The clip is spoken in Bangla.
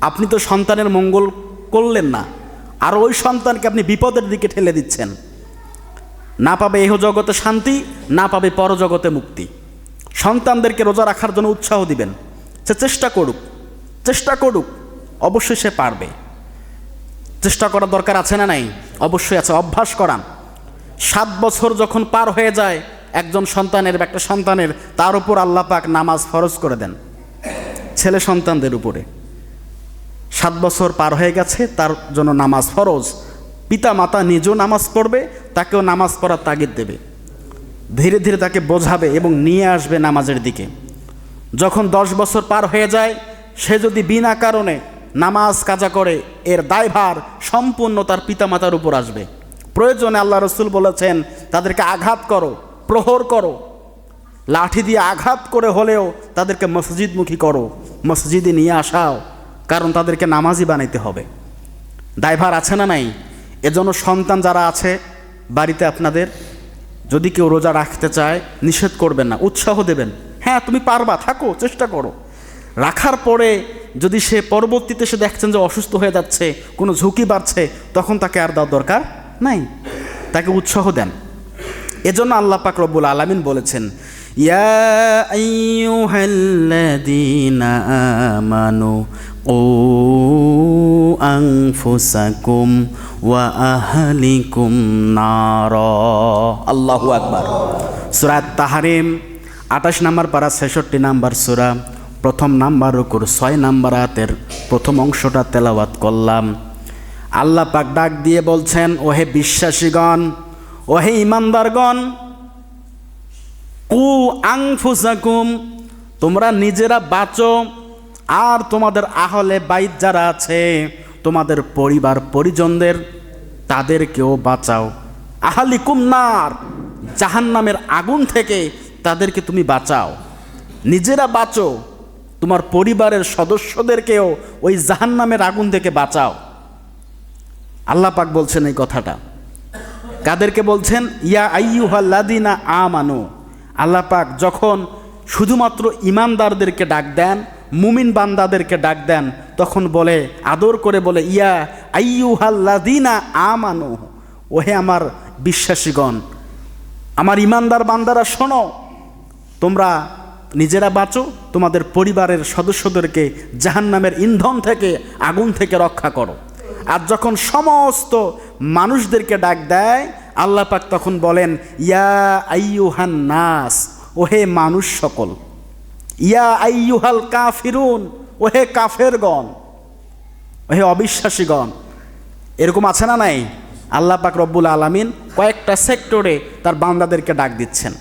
আপনি তো সন্তানের মঙ্গল করলেন না। আর ওই সন্তানকে আপনি বিপদের দিকে ঠেলে দিচ্ছেন। না পাবে এহ জগতে শান্তি, না পাবে পরজগতে মুক্তি। সন্তানদেরকে রোজা রাখার জন্য উৎসাহ দিবেন। সে চেষ্টা করুক চেষ্টা করুক, অবশ্যই সে পারবে। চেষ্টা করার দরকার আছে না নাই? অবশ্যই আছে, অভ্যাস করান। সাত বছর যখন পার হয়ে যায়, একজন সন্তানের বা একটা সন্তানের, তার উপর আল্লাহ পাক নামাজ ফরজ করে দেন। ছেলে সন্তানদের উপরে। সাত বছর পার হয়ে গেছে, তার জন্য নামাজ ফরজ। পিতা মাতা নিজেও নামাজ পড়বে, তাকেও নামাজ পড়ার তাগিদ দেবে। ধীরে ধীরে তাকে বোঝাবে এবং নিয়ে আসবে নামাজের দিকে। যখন দশ বছর পার হয়ে যায়, সে যদি বিনা কারণে নামাজ কাজা করে, এর দায়ভার সম্পূর্ণ তার পিতামাতার উপর আসবে। প্রয়োজনে আল্লাহ রসুল বলেছেন, তাদেরকে আঘাত করো, প্রহর করো। লাঠি দিয়ে আঘাত করে হলেও তাদেরকে মসজিদমুখী করো, মসজিদে নিয়ে আসাও। কারণ তাদেরকে নামাজি বানাইতে হবে। দায়ভার আছে না নাই? এজন্য সন্তান যারা আছে, বাড়িতে আপনাদের যদি কেউ রোজা রাখতে চায়, নিষেধ করবেন না, উৎসাহ দেবেন। হ্যাঁ তুমি পারবা, থাকো, চেষ্টা করো। রাখার পরে যদি সে পরবর্তীতে সে দেখছেন যে অসুস্থ হয়ে যাচ্ছে, কোনো ঝুঁকি বাড়ছে, তখন তাকে আর দেওয়ার দরকার নাই। তাকে উৎসাহ দেন। এজন্য আল্লাহ পাক রব্বুল আলামিন বলেছেন, ইয়া আইয়ুহাল্লাযীনা আমানু আনফুসাকুম ওয়া আহলিকুম নার আল্লাহু আকবার। সূরা তাহারিম আঠাশ নাম্বার পারা ছেষট্টি নাম্বার সূরা প্রথম নাম্বার রুকুর ছয় নাম্বার আয়াতের প্রথম অংশটা তেলাওয়াত করলাম। আল্লাহ পাক ডাক দিয়ে বলছেন ওহে বিশ্বাসীগণ ওহে ইমানদারগণ কু আংফুসাকুম তোমরা নিজেরা বাঁচো আর তোমাদের আহলে বাইত যারা আছে, তোমাদের পরিবার পরিজনদের, তাদেরকেও বাঁচাও। আহালি কুমনার জাহান নামের আগুন থেকে তাদেরকে তুমি বাঁচাও। নিজেরা বাঁচো, তোমার পরিবারের সদস্যদেরকেও ওই জাহান নামের আগুন থেকে বাঁচাও। আল্লাহ পাক বলছেন এই কথাটা। কাদেরকে বলছেন, ইয়া আইয়ুহাল্লাদিনা আমানু। আল্লাহ পাক যখন শুধুমাত্র ইমানদারদেরকে ডাক দেন মুমিন বান্দাদেরকে ডাক দেন, তখন বলে, আদর করে বলে, ইয়া আইয়ুহাল্লাদিনা আমানু, ওহে আমার বিশ্বাসীগণ, আমার ইমানদার বান্দারা শোনো, তোমরা নিজেরা বাঁচো, তোমাদের পরিবারের সদস্যদেরকে জাহান্নামের ইন্ধন থেকে, আগুন থেকে রক্ষা করো। আর যখন সমস্ত মানুষদেরকে ডাক দেয়, আল্লাহ পাক তখন বলেন, ইয়া আইয়ুহান নাস, ওহে মানুষ সকল ইয়া আইয়ুহাল কাফিরুন, ওহে কাফেরগণ, ওহে অবিশ্বাসীগণ, এরকম আছে না নাই? আল্লাহ পাক রব্বুল আলমিন কয়েকটা সেক্টরে তার বান্দাদেরকে ডাক দিচ্ছেন।